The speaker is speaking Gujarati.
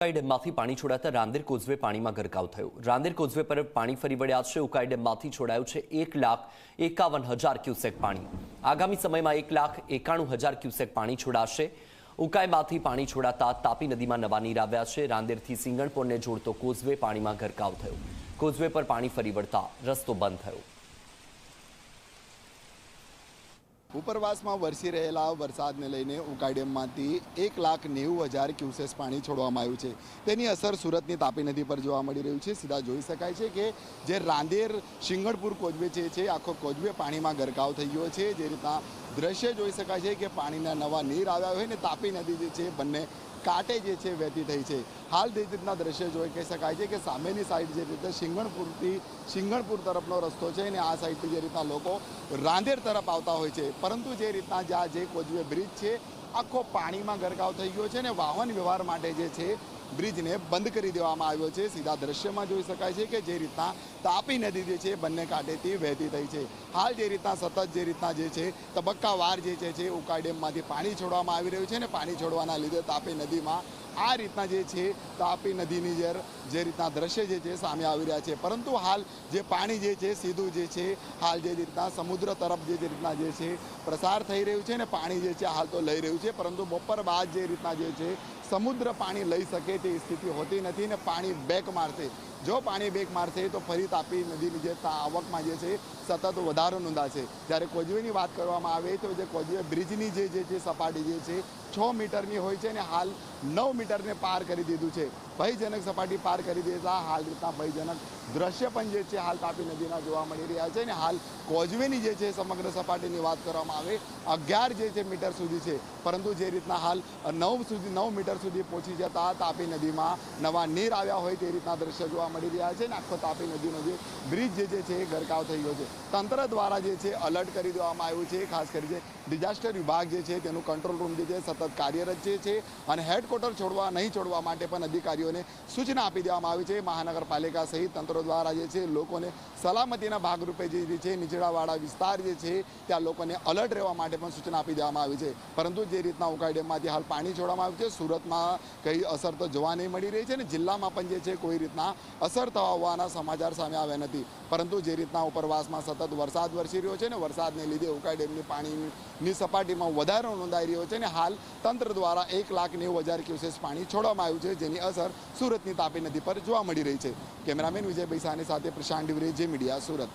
ઉકાઈ ડેમમાંથી પાણી છોડાતા રાંદેર કોઝવે પાણીમાં ગરકાવ થયો. રાંદેર કોઝવે પર પાણી ફરી વળ્યા છે. ઉકાઈ ડેમમાંથી છોડાયું છે એક લાખ એકાવન હજાર ક્યુસેક પાણી. આગામી સમયમાં એક લાખ એકાણું હજાર ક્યુસેક પાણી છોડાશે. ઉકાઈમાંથી પાણી છોડાતા તાપી નદીમાં નવા નીર આવ્યા છે. રાંદેરથી સિંગણપોરને જોડતો કોઝવે પાણીમાં ગરકાવ થયો. કોઝવે પર પાણી ફરી વળતા રસ્તો બંધ થયો. ઉપરવાસમાં વરસી રહેલા વરસાદને લઈને ઉકાઈ ડેમમાંથી એક લાખ નેવું હજાર ક્યુસેસ પાણી છોડવામાં આવ્યું છે. તેની અસર સુરતની તાપી નદી પર જોવા મળી રહ્યું છે. સીધા જોઈ શકાય છે કે જે રાંદેર શિંગણપુર કોજવે જે છે, આખો કોજવે પાણીમાં ગરકાવ થઈ ગયો છે. જે રીતના દ્રશ્ય જોઈ શકાય છે કે પાણીના નવા નીર આવ્યા હોય ને તાપી નદી જે છે, બંને કાંટે જે છે વહેતી થઈ છે. હાલ જે રીતના દ્રશ્ય જોઈ કહી શકાય છે કે સામેની સાઈડ જે રીતે શિંગણપુરથી શિંગણપુર તરફનો રસ્તો છે અને આ સાઈડથી જે રીતના લોકો રાંદેર તરફ આવતા હોય છે. પરંતુ જે રીતના જ્યાં જે કોજવે બ્રિજ છે, આખો પાણીમાં ગરકાવ થઈ ગયો છે અને વાહન વ્યવહાર માટે જે છે બ્રિજને બંધ કરી દેવામાં આવ્યો છે. સીધા દ્રશ્યમાં જોઈ શકાય છે કે જે રીતના તાપી નદી જે છે બંને કાંઠેથી વહેતી થઈ છે. હાલ જે રીતના સતત જે રીતના જે છે તબક્કાવાર જે છે ઉકાઈ ડેમમાંથી પાણી છોડવામાં આવી રહ્યું છે અને પાણી છોડવાના લીધે તાપી નદીમાં આ રીતના જે છે, તાપી નદીની જે જે રીતના દ્રશ્ય જે છે સામે આવી રહ્યા છે. પરંતુ હાલ જે પાણી જે છે, સીધું જે છે, હાલ જે રીતના સમુદ્ર તરફ જે રીતના જે છે પ્રસાર થઈ રહ્યું છે ને પાણી જે છે હાલ તો લઈ રહ્યું છે. પરંતુ બપોર બાદ જે રીતના જે છે સમુદ્ર પાણી લઈ શકે તે સ્થિતિ હોતી નથી ને પાણી બેક મારશે જો પાણી બેક મારશે, તો ફરી તાપી નદીની જે આવકમાં જે છે, સતત વધારો નોંધાશે. જ્યારે કોજવેની વાત કરવામાં આવે, તો જે કોજવે બ્રિજની જે જે છે સપાટી જે છે, છ મીટરની હોય છે ને હાલ નવ મીટરને પાર કરી દીધું છે. ભયજનક સપાટી પાર કરી દેતા હાલ રીતના ભયજનક દ્રશ્ય પણ જે છે, હાલ તાપી નદીના જોવા મળી રહ્યા છે ને હાલ કોજવેની જે છે, સમગ્ર સપાટીની વાત કરવામાં આવે, અગિયાર જે છે, મીટર સુધી છે. પરંતુ જે રીતના હાલ નવ સુધી નવ મીટર સુધી પહોંચી જતા તાપી નદીમાં નવા નીર આવ્યા હોય તે રીતના દ્રશ્ય જોવા રહ્યા છે અને આખો તાપી નદીનો જે બ્રિજ જે છે એ ગરકાવ થઈ ગયો છે. તંત્ર દ્વારા જે છે અલર્ટ કરી દેવામાં આવ્યું છે, ખાસ કરીને ડિઝાસ્ટર વિભાગ જે છે, તેનું કંટ્રોલ રૂમ જે છે, સતત કાર્યરત જે છે અને હેડક્વાર્ટર છોડવા, નહીં છોડવા માટે પણ અધિકારીઓને સૂચના આપી દેવામાં આવી છે. મહાનગરપાલિકા સહિત તંત્રો દ્વારા જે છે, લોકોને સલામતીના ભાગરૂપે જે છે, નીચેડાવાળા વિસ્તાર જે છે, ત્યાં લોકોને અલર્ટ રહેવા માટે પણ સૂચના આપી દેવામાં આવી છે. પરંતુ જે રીતના ઉકાઈ ડેમમાંથી હાલ પાણી છોડવામાં આવ્યું છે, સુરતમાં કઈ અસર તો જોવા નહીં મળી રહી છે અને જિલ્લામાં પણ જે છે, કોઈ રીતના અસર થવા હોવાના સમાચાર સામે આવ્યા નથી. પરંતુ જે રીતના ઉપરવાસમાં સતત વરસાદ વરસી રહ્યો છે ને વરસાદને લીધે ઉકાઈ ડેમની પાણીની સપાટીમાં વધારો નોંધાઈ રહ્યો છે ને હાલ તંત્ર દ્વારા એક લાખ નેવું હજાર ક્યુસેસ પાણી છોડવામાં આવ્યું છે, જેની અસર સુરતની તાપી નદી પર જોવા મળી રહી છે. કેમેરામેન વિજય ભૈસાની સાથે પ્રશાંત ડિવરે જે મીડિયા સુરત.